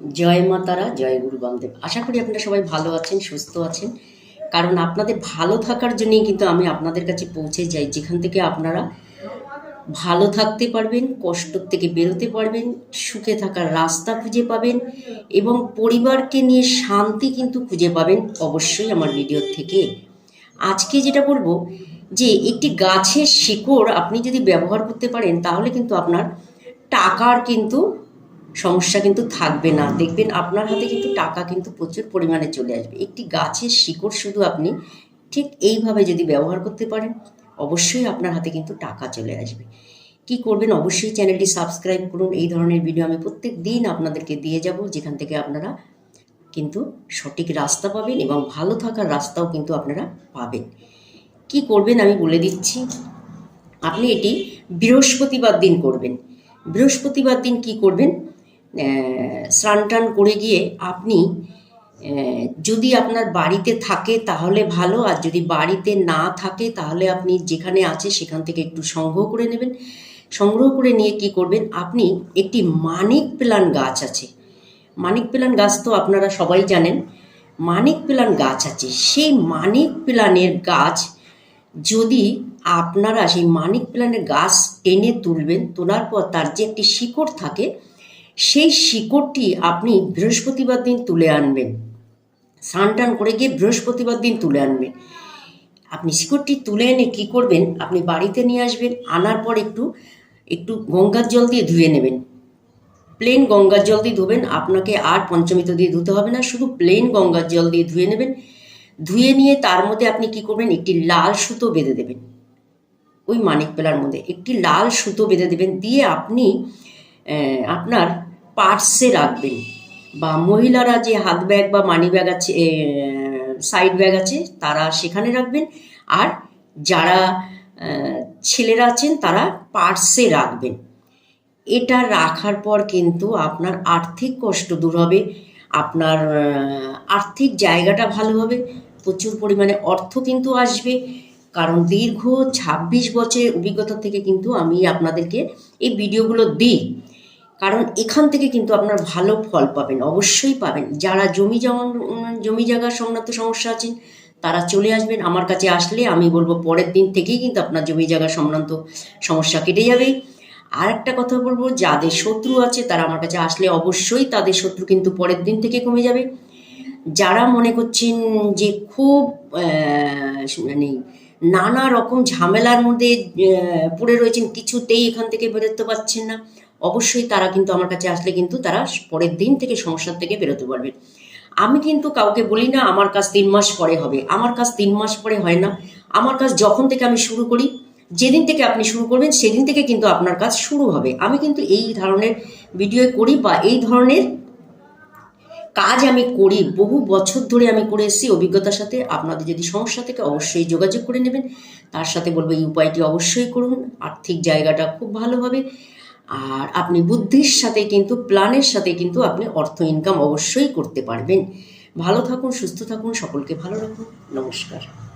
জয় মা তারা, জয় গুরু বামদেব। আশা করি আপনারা সবাই ভালো আছেন, সুস্থ আছেন। কারণ আপনাদের ভালো থাকার জন্যই কিন্তু আমি আপনাদের কাছে পৌঁছে যাই, যেখান থেকে আপনারা ভালো থাকতে পারবেন, কষ্ট থেকে বেরোতে পারবেন, সুখে থাকার রাস্তা খুঁজে পাবেন এবং পরিবারকে নিয়ে শান্তি কিন্তু খুঁজে পাবেন অবশ্যই আমার ভিডিও থেকে। আজকে যেটা বলব, যে একটি গাছের শিকড় আপনি যদি ব্যবহার করতে পারেন, তাহলে কিন্তু আপনার টাকার কিন্তু সমস্যা কিন্তু থাকবে না। দেখবেন আপনার হাতে কিন্তু টাকা কিন্তু প্রচুর পরিমাণে চলে আসবে। একটি গাছের শিকড় শুধু আপনি ঠিক এইভাবে যদি ব্যবহার করতে পারেন, অবশ্যই আপনার হাতে কিন্তু টাকা চলে আসবে। কি করবেন অবশ্যই চ্যানেলটি সাবস্ক্রাইব করুন। এই ধরনের ভিডিও আমি প্রত্যেক দিন আপনাদেরকে দিয়ে যাব, যেখান থেকে আপনারা কিন্তু সঠিক রাস্তা পাবেন এবং ভালো থাকার রাস্তাও কিন্তু আপনারা পাবেন। কি করবেন আমি বলে দিচ্ছি, আপনি এটি বৃহস্পতিবার দিন করবেন। বৃহস্পতিবার দিন কি করবেন? স্নান টান করে গিয়ে আপনি যদি আপনার বাড়িতে থাকে তাহলে ভালো, আর যদি বাড়িতে না থাকে তাহলে আপনি যেখানে আছে সেখান থেকে একটু সংগ্রহ করে নেবেন। সংগ্রহ করে নিয়ে কি করবেন, আপনি একটি মানিক প্লান গাছ আছে। মানিক প্লান গাছ তো আপনারা সবাই জানেন। মানিক প্লান গাছ আছে। সেই মানিক প্লানের গাছ যদি আপনারা সেই মানিক প্লানের গাছ টেনে তুলবেন, তোলার পর তার যে একটি শিকড় থাকে সেই শিকড়টি আপনি বৃহস্পতিবার দিন তুলে আনবেন। স্নান টান করে গিয়ে বৃহস্পতিবার দিন তুলে আনবেন। আপনি শিকড়টি তুলে এনে কী করবেন? আপনি বাড়িতে নিয়ে আসবেন, আনার পর একটু একটু গঙ্গার জল দিয়ে ধুয়ে নেবেন। প্লেন গঙ্গার জল দিয়ে ধুবেন, আপনাকে আর পঞ্চমিত দিয়ে ধুতে হবে না, শুধু প্লেন গঙ্গার জল দিয়ে ধুয়ে নেবেন। ধুয়ে নিয়ে তার মধ্যে আপনি কি করবেন? একটি লাল সুতো বেঁধে দেবেন। ওই মানিক পেলার মধ্যে একটি লাল সুতো বেঁধে দেবেন। দিয়ে আপনি আপনার পার্সে রাখবেন। বা মহিলারা যে হাত ব্যাগ বা মানি ব্যাগ আছে সাইড ব্যাগ আছে, তারা সেখানে রাখবেন। আর যারা ছেলেরা আছেন, তারা পার্সে রাখবেন। এটা রাখার পর কিন্তু আপনার আর্থিক কষ্ট দূর হবে, আপনার আর্থিক জায়গাটা ভালো হবে, প্রচুর পরিমাণে অর্থ কিন্তু আসবে। কারণ দীর্ঘ ২৬ বছরের অভিজ্ঞতা থেকে কিন্তু আমি আপনাদেরকে এই ভিডিওগুলো দিই। কারণ এখান থেকে কিন্তু আপনার ভালো ফল পাবেন, অবশ্যই পাবেন। যারা জমি জমা, জমি জায়গা সংক্রান্ত সমস্যা আছেন, তারা চলে আসবেন। আমার কাছে আসলে আমি বলব পরের দিন থেকেই কিন্তু আপনার জমি জায়গা সংক্রান্ত সমস্যা কেটে যাবে। আর একটা কথা বলব, যাদের শত্রু আছে তারা আমার কাছে আসলে অবশ্যই তাদের শত্রু কিন্তু পরের দিন থেকে কমে যাবে। যারা মনে করছেন যে খুব মানে নানা রকম ঝামেলার মধ্যে পড়ে রয়েছেন, কিছুতেই এখান থেকে বেরোতে পারছেন না। অবশ্যই তারা কিন্তু আমার কাছে আসলে কিন্তু তারা পরের দিন থেকে সমস্যার থেকে বেরোতে পারবে। আমি কিন্তু কাউকে বলি না, আমার কাজ তিন মাস পরে হবে। আমার কাজ তিন মাস পরে হয় না। আমার কাজ যখন থেকে আমি শুরু করি, যেদিন থেকে আপনি শুরু করবেন, সেদিন থেকে কিন্তু আপনার কাজ শুরু হবে। আমি কিন্তু এই ধরনের ভিডিও করি বা এই ধরনের কাজ আমি করি, বহু বছর ধরে আমি করে এসেছি। অভিজ্ঞতার সাথে আপনাদের যদি সমস্যা থেকে, অবশ্যই যোগাযোগ করে নেবেন। তার সাথে বলব, এই উপায়টি অবশ্যই করুন। আর্থিক জায়গাটা খুব ভালো হবে। আর আপনি বুদ্ধির সাথে কিন্তু, প্ল্যানের সাথে কিন্তু আপনি অর্থ ইনকাম অবশ্যই করতে পারবেন। ভালো থাকুন, সুস্থ থাকুন, সকলকে ভালো রাখুন। নমস্কার।